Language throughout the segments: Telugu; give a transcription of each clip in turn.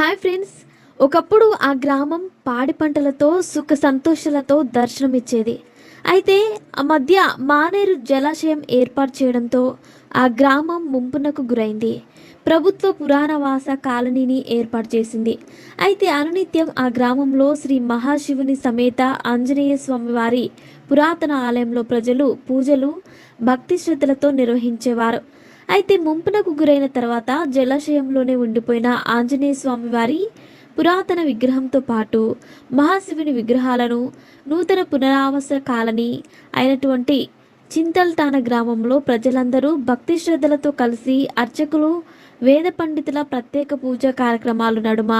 Hi friends. ఒకప్పుడు ఆ గ్రామం పాడి పంటలతో సుఖ సంతోషాలతో దర్శనమిచ్చేది. అయితే ఆ మధ్య మానేరు జలాశయం ఏర్పాటు చేయడంతో ఆ గ్రామం ముంపునకు గురైంది. ప్రభుత్వ పురాణవాస కాలనీని ఏర్పాటు చేసింది. అయితే అనునిత్యం ఆ గ్రామంలో శ్రీ మహాశివుని సమేత ఆంజనేయ స్వామివారి పురాతన ఆలయంలో ప్రజలు పూజలు భక్తి శ్రద్ధలతో నిర్వహించేవారు. అయితే ముంపునకు గురైన తర్వాత జలాశయంలోనే ఉండిపోయిన ఆంజనేయ స్వామి వారి పురాతన విగ్రహంతో పాటు మహాశివుని విగ్రహాలను నూతన పునరావాస కాలనీ అయినటువంటి చింతల్తాన గ్రామంలో ప్రజలందరూ భక్తి శ్రద్ధలతో కలిసి అర్చకులు వేద పండితుల ప్రత్యేక పూజా కార్యక్రమాలు నడుమ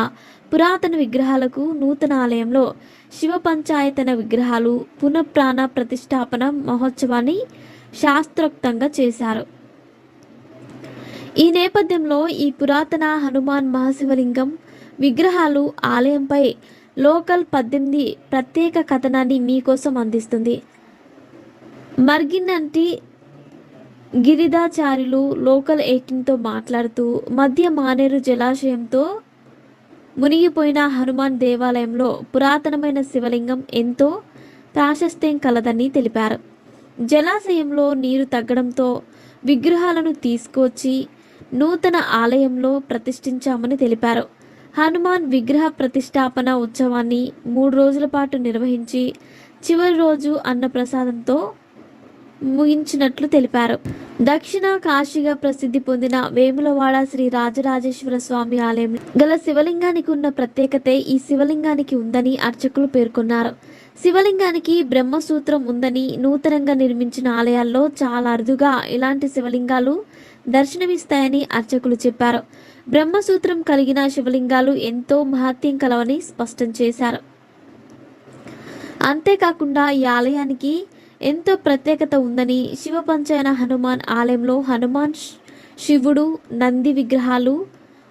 పురాతన విగ్రహాలకు నూతన ఆలయంలో శివ పంచాయతన విగ్రహాలు పునఃప్రాణ ప్రతిష్టాపన మహోత్సవాన్ని శాస్త్రోక్తంగా చేశారు. ఈ నేపథ్యంలో ఈ పురాతన హనుమాన్ మహాశివలింగం విగ్రహాలు ఆలయంపై లోకల్ పద్దెనిమిది ప్రత్యేక కథనాన్ని మీకోసం అందిస్తుంది. మర్గిన్నంటి గిరిదాచార్యులు లోకల్ ఎయిటీన్తో మాట్లాడుతూ మధ్య మానేరు జలాశయంతో మునిగిపోయిన హనుమాన్ దేవాలయంలో పురాతనమైన శివలింగం ఎంతో ప్రాశస్త్యం కలదని తెలిపారు. జలాశయంలో నీరు తగ్గడంతో విగ్రహాలను తీసుకొచ్చి నూతన ఆలయంలో ప్రతిష్ఠించామని తెలిపారు. హనుమాన్ విగ్రహ ప్రతిష్టాపన ఉత్సవాన్ని మూడు రోజుల పాటు నిర్వహించి చివరి రోజు అన్నప్రసాదంతో ముగించినట్లు తెలిపారు. దక్షిణ కాశీగా ప్రసిద్ధి పొందిన వేములవాడ శ్రీ రాజరాజేశ్వర స్వామి ఆలయం గల శివలింగానికి ఉన్న ప్రత్యేకతే ఈ శివలింగానికి ఉందని అర్చకులు పేర్కొన్నారు. శివలింగానికి బ్రహ్మసూత్రం ఉందని నూతనంగా నిర్మించిన ఆలయాల్లో చాలా అరుదుగా ఇలాంటి శివలింగాలు దర్శనమిస్తాయని అర్చకులు చెప్పారు. బ్రహ్మసూత్రం కలిగిన శివలింగాలు ఎంతో మహత్యం కలవని స్పష్టం చేశారు. అంతేకాకుండా ఈ ఆలయానికి ఎంతో ప్రత్యేకత ఉందని శివ పంచాయన హనుమాన్ ఆలయంలో హనుమాన్ శివుడు నంది విగ్రహాలు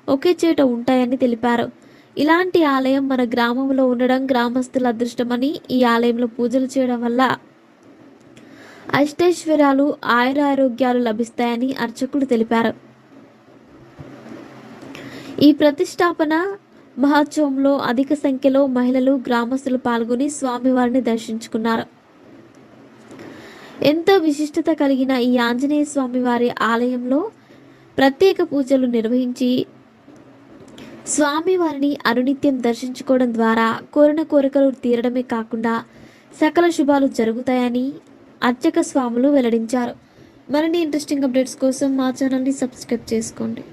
ఒకే చోట ఉంటాయని తెలిపారు. ఇలాంటి ఆలయం మన గ్రామంలో ఉండడం గ్రామస్తుల అదృష్టమని ఈ ఆలయంలో పూజలు చేయడం వల్ల అష్టైశ్వర్యాలు ఆయురారోగ్యాలు లభిస్తాయని అర్చకులు తెలిపారు. ఈ ప్రతిష్టాపన మహోత్సవంలో అధిక సంఖ్యలో మహిళలు గ్రామస్తులు పాల్గొని స్వామివారిని దర్శించుకున్నారు. ఎంతో విశిష్టత కలిగిన ఈ ఆంజనేయ స్వామి వారి ఆలయంలో ప్రత్యేక పూజలు నిర్వహించి స్వామివారిని అనునిత్యం దర్శించుకోవడం ద్వారా కోరిన కోరికలు తీరడమే కాకుండా సకల శుభాలు జరుగుతాయని అర్చక స్వాములు వెల్లడించారు. మరిన్ని ఇంట్రెస్టింగ్ అప్డేట్స్ కోసం మా ఛానల్ని సబ్స్క్రైబ్ చేసుకోండి.